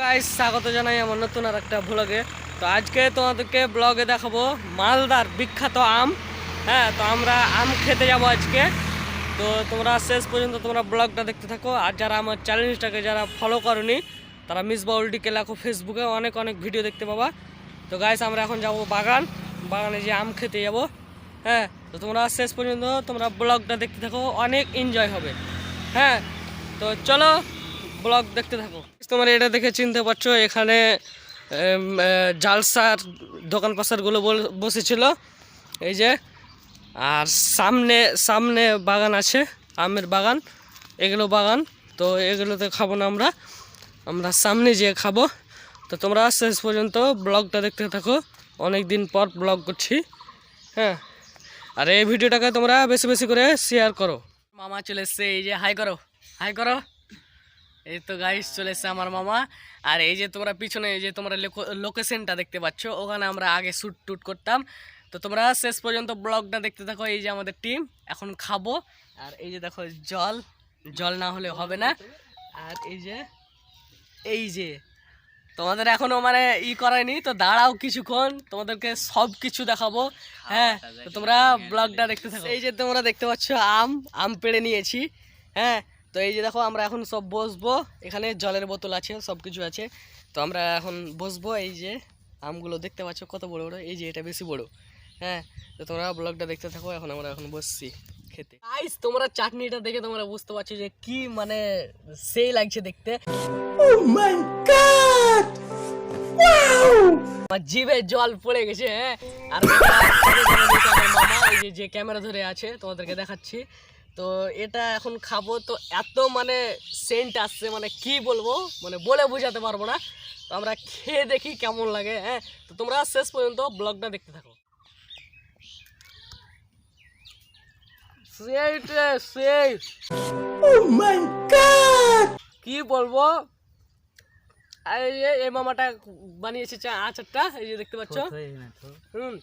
Guys স্বাগত জানাই আমার নতুন আর একটা ব্লগে তো আজকে তোমাদেরকে ব্লগে দেখাবো মালদার বিখ্যাত আম। হ্যাঁ তো আমরা আম খেতে যাব আজকে। তো তোমরা শেষ পর্যন্ত তোমরা ব্লগটা দেখতে থাকো। আর যারা আমার চ্যালেঞ্জটাকে যারা ফলো করনি, তারা মিস বাউলটিকে লেখো ফেসবুকে অনেক অনেক ভিডিও দেখতে পাবা। তো গাইস আমরা এখন যাব বাগান। বাগানে যে আম খেতে যাব। হ্যাঁ তো তোমরা শেষ পর্যন্ত তোমরা ব্লগটা দেখতে থাকো। অনেক এনজয় হবে। হ্যাঁ তো চলো ব্লগ দেখতে থাকো। তোমরা এটা দেখে চিনতে পারছ, এখানে জালসার দোকান পাশারগুলো বসেছিল। এই যে, আর সামনে সামনে বাগান আছে, আমের বাগান, এগুলো বাগান। তো এগুলোতে খাব না আমরা আমরা সামনে যেয়ে খাব। তো তোমরা শেষ পর্যন্ত ব্লগটা দেখতে থাকো অনেক দিন পর ব্লগ করছি হ্যাঁ। আর এই ভিডিওটাকে তোমরা বেশি বেশি করে শেয়ার করো। মামা চলে এসছে, এই যে হাই করো হাই করো। এই তো গাইস চলে এসছে আমার মামা। আর এই যে তোমরা পিছনে এই যে তোমরা লোকেশনটা দেখতে পাচ্ছ, ওখানে আমরা আগে শ্যুট টুট করতাম। তো তোমরা শেষ পর্যন্ত ব্লগটা দেখতে থাকো, এই যে আমাদের টিম এখন খাব। আর এই যে দেখো, জল। জল না হলে হবে না। আর এই যে এই যে। তোমাদের এখনও মানে ই করায়নি, তো দাঁড়াও কিছুক্ষণ। তোমাদেরকে সব কিছু দেখাবো। হ্যাঁ তো তোমরা ব্লগটা দেখতে থাকো। এই যে তোমরা দেখতে পাচ্ছ, আম আম পেড়ে নিয়েছি। হ্যাঁ তো এই যে দেখো আমরা এখন সব বসবো। এখানে জলের বোতল আছে সব কিছু আছে। তো আমরা এখন বসবো এই যে আমগুলো দেখতে পাচ্ছ কত বড় বড় এই যে এটা বেশি বড়। হ্যাঁ তো তোমরা ব্লগটা দেখতে থাকো এখন আমরা এখন বসছি খেতে। গাইস তোমরা চাটনিটা দেখে তোমরা বুঝতে পারছ যে কি মানে সেই লাগছে দেখতে। আমার জিভে জল পড়ে গেছে হ্যাঁ। আর মামা যে যে ক্যামেরা ধরে আছে তোমাদেরকে দেখাচ্ছি। তো এটা এখন খাব। তো এত মানে সেন্ট আসছে মানে কি বলব? মানে বলে বোঝাতে পারব না। তো আমরা খেয়ে দেখি কেমন লাগে হ্যাঁ? তো তোমরা শেষ পর্যন্ত ব্লগটা দেখতে থাকো। সেইট রে, কি বলব? আর এই যে এই মামাটা বানিয়েছে চা আচারটা এই যে দেখতে পাচ্ছ? হুম।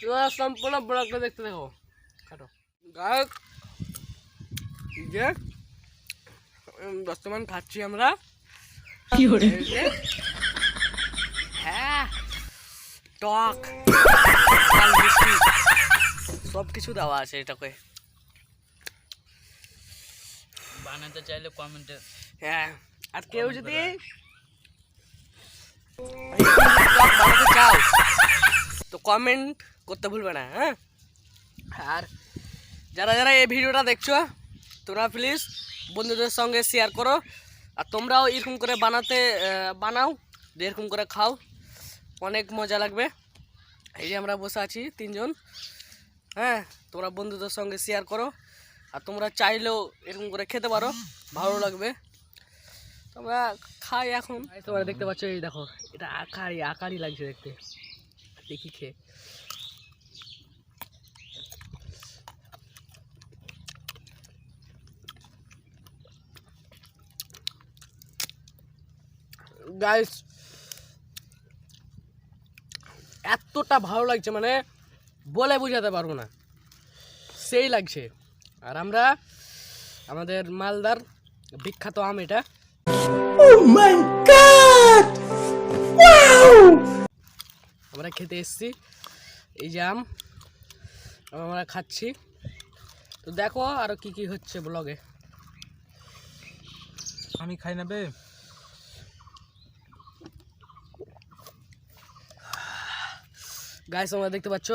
তোমরা সম্পূর্ণ ব্লগটা দেখতে দেখো কাটো। গায়ক যে বর্তমান খাচ্ছি আমরা। হ্যাঁ টক সব কিছু দেওয়া আছে এটাকে। বানাতে চাইলে কমেন্টে হ্যাঁ আর কেউ যদি বানাতে চাও তো কমেন্ট করতে ভুলবে না হ্যাঁ। আর যারা যারা এই ভিডিওটা দেখছ তোমরা প্লিজ বন্ধুদের সঙ্গে শেয়ার করো। আর তোমরাও এরকম করে বানাতে বানাও এরকম করে খাও। অনেক মজা লাগবে। এই যে আমরা বসে আছি তিনজন। হ্যাঁ তোমরা বন্ধুদের সঙ্গে শেয়ার করো। আর তোমরা চাইলেও এরকম করে খেতে পারো। ভালো লাগবে। তোমরা খাই এখন। তোমরা দেখতে পাচ্ছ, এই দেখো, এটা আকারি আকারি লাগছে দেখতে। দেখি খেয়ে। গাইস এতটা ভালো লাগছে মানে বলে বোঝাতে পারব না। সেই লাগছে। আর আমরা আমাদের মালদার বিখ্যাত আম এটা। আমরা খেতে এসছি। এই যে আম আমরা খাচ্ছি। তো দেখো আরও কি কি হচ্ছে ব্লগে। আমি খাই নেবে গাইস তোমরা দেখতে পাচ্ছ?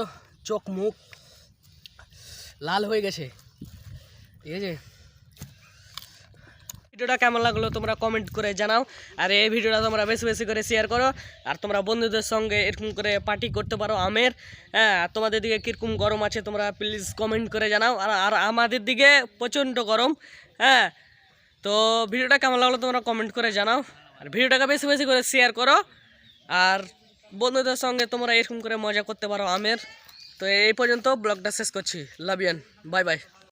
চোখ, মুখ লাল হয়ে গেছে। ঠিক আছে? ভিডিওটা কেমন লাগল তোমরা কমেন্ট করে জানাও। আর এই ভিডিওটা তোমরা বেশি বেশি করে শেয়ার করো। আর তোমরা বন্ধুদের সঙ্গে এরকম করে পার্টি করতে পারো আমের। হ্যাঁ তোমাদের দিকে কীরকম গরম আছে তোমরা প্লিজ কমেন্ট করে জানাও। আর আর আমাদের দিকে প্রচণ্ড গরম। হ্যাঁ তো ভিডিওটা কেমন লাগল তোমরা কমেন্ট করে জানাও। আর ভিডিওটাকে বেশি বেশি করে শেয়ার করো। আর বন্ধুদের সঙ্গে তোমরা এরকম করে মজা করতে পারো আমের। তো এই পর্যন্ত ব্লগটা শেষ করছি। লাভ ইয়ান বাই বাই